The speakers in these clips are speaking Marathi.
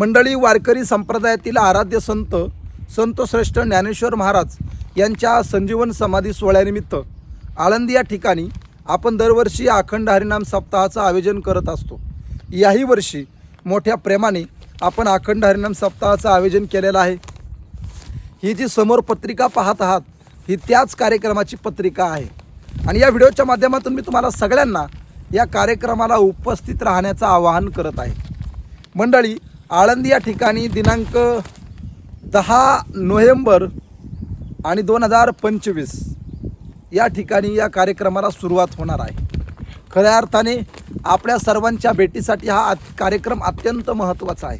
मंडळी वारकरी संप्रदायातील आराध्य संत संत श्रेष्ठ ज्ञानेश्वर महाराज यांच्या संजीवन समाधी सोहळ्यानिमित्त आळंदी या ठिकाणी आपण दरवर्षी अखंड हरिनाम सप्ताहाचं आयोजन करत असतो. याही वर्षी मोठ्या प्रेमाने आपण अखंड हरिनाम सप्ताहाचं आयोजन केलेलं आहे. ही जी समोर पत्रिका पाहत आहात ही त्याच कार्यक्रमाची पत्रिका आहे. आणि या व्हिडिओच्या माध्यमातून मी तुम्हाला सगळ्यांना या कार्यक्रमाला उपस्थित राहण्याचं आवाहन करत आहे. मंडळी आळंदी या ठिकाणी दिनांक दहा नोव्हेंबर आणि दोन हजार पंचवीस या ठिकाणी या कार्यक्रमाला सुरुवात होणार आहे. खऱ्या अर्थाने आपल्या सर्वांच्या भेटीसाठी हा कार्यक्रम अत्यंत महत्त्वाचा आहे.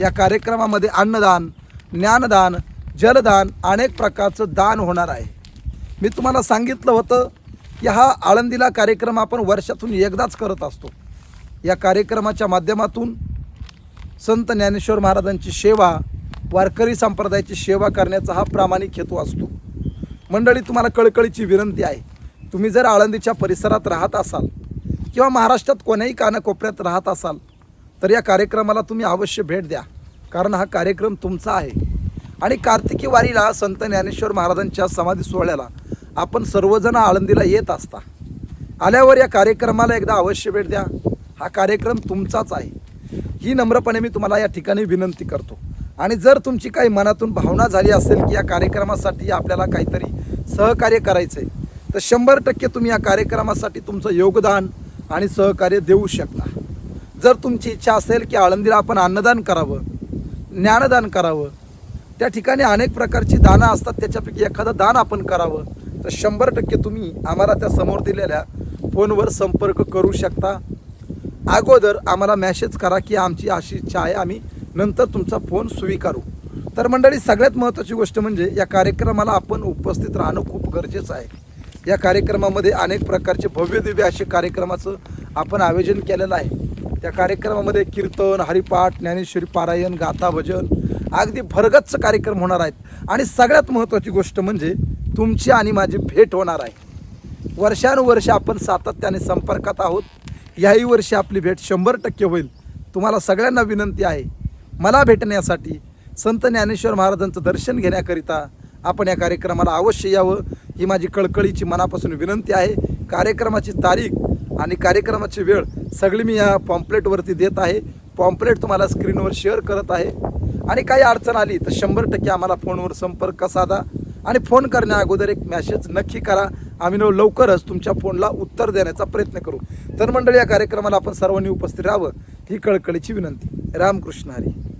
या कार्यक्रमामध्ये अन्नदान ज्ञानदान जलदान अनेक प्रकारचं दान होणार आहे. मी तुम्हाला सांगितलं होतं की हा आळंदीला कार्यक्रम आपण वर्षातून एकदाच करत असतो. या कार्यक्रमाच्या माध्यमातून संत ज्ञानेश्वर महाराजांची सेवा वारकरी संप्रदायाची सेवा करण्याचा हा प्रामाणिक हेतू असतो. मंडळी तुम्हाला कळकळीची विनंती आहे. तुम्ही जर आळंदीच्या परिसरात राहत असाल किंवा महाराष्ट्रात कोण्याही कानाकोपऱ्यात राहत असाल तर या कार्यक्रमाला तुम्ही अवश्य भेट द्या. कारण हा कार्यक्रम तुमचा आहे. आणि कार्तिकी वारीला संत ज्ञानेश्वर महाराजांच्या समाधी सोहळ्याला आपण सर्वजण आळंदीला येत असता. आल्यावर या कार्यक्रमाला एकदा अवश्य भेट द्या. हा कार्यक्रम तुमचाच आहे. ही नम्रपणे मी तुम्हाला या ठिकाणी विनंती करतो. आणि जर तुमची काही मनातून भावना झाली असेल की या कार्यक्रमासाठी आपल्याला काहीतरी सहकार्य करायचं आहे तर शंभर टक्के तुम्ही या कार्यक्रमासाठी तुमचं योगदान आणि सहकार्य देऊ शकता. जर तुमची इच्छा असेल की आळंदीला आपण अन्नदान करावं ज्ञानदान करावं त्या ठिकाणी अनेक प्रकारची दानं असतात त्याच्यापैकी एखादं दान आपण करावं तर शंभर टक्के तुम्ही आम्हाला त्या समोर दिलेल्या फोनवर संपर्क करू शकता. अगोदर आम्हाला मॅसेज करा की आमची अशी इच्छा आहे आम्ही नंतर तुमचा फोन स्वीकारू. तर मंडळी सगळ्यात महत्त्वाची गोष्ट म्हणजे या कार्यक्रमाला आपण उपस्थित राहणं खूप गरजेचं आहे. या कार्यक्रमामध्ये अनेक प्रकारचे भव्य दिव्य असे कार्यक्रमाचं आपण आयोजन केलेलं आहे. त्या कार्यक्रमामध्ये कीर्तन हरिपाठ ज्ञानेश्वरी पारायण गाथा भजन अगदी भरगच्च कार्यक्रम होणार आहेत. आणि सगळ्यात महत्त्वाची गोष्ट म्हणजे तुमची आणि माझी भेट होणार आहे. वर्षानुवर्ष आपण सातत्याने संपर्कात आहोत. याही वर्षी आपली भेट शंभर टक्के होईल. तुम्हाला सगळ्यांना विनंती आहे. मला भेटण्यासाठी संत ज्ञानेश्वर महाराजांचं दर्शन घेण्याकरिता आपण या कार्यक्रमाला अवश्य यावं ही माझी कळकळीची मनापासून विनंती आहे. कार्यक्रमाची तारीख आणि कार्यक्रमाची वेळ सगळी मी या पॉम्पलेटवरती देत आहे. पॉम्पलेट तुम्हाला स्क्रीनवर शेअर करत आहे. आणि काही अडचण आली तर शंभर टक्के आम्हाला फोनवर संपर्क साधा आणि फोन करण्या अगोदर एक मॅसेज नक्की करा. आम्ही लवकरच तुमच्या फोनला उत्तर देण्याचा प्रयत्न करू. तर मंडळी या कार्यक्रमाला आपण सर्वांनी उपस्थित राहावं ही कळकळीची विनंती. रामकृष्ण हरी.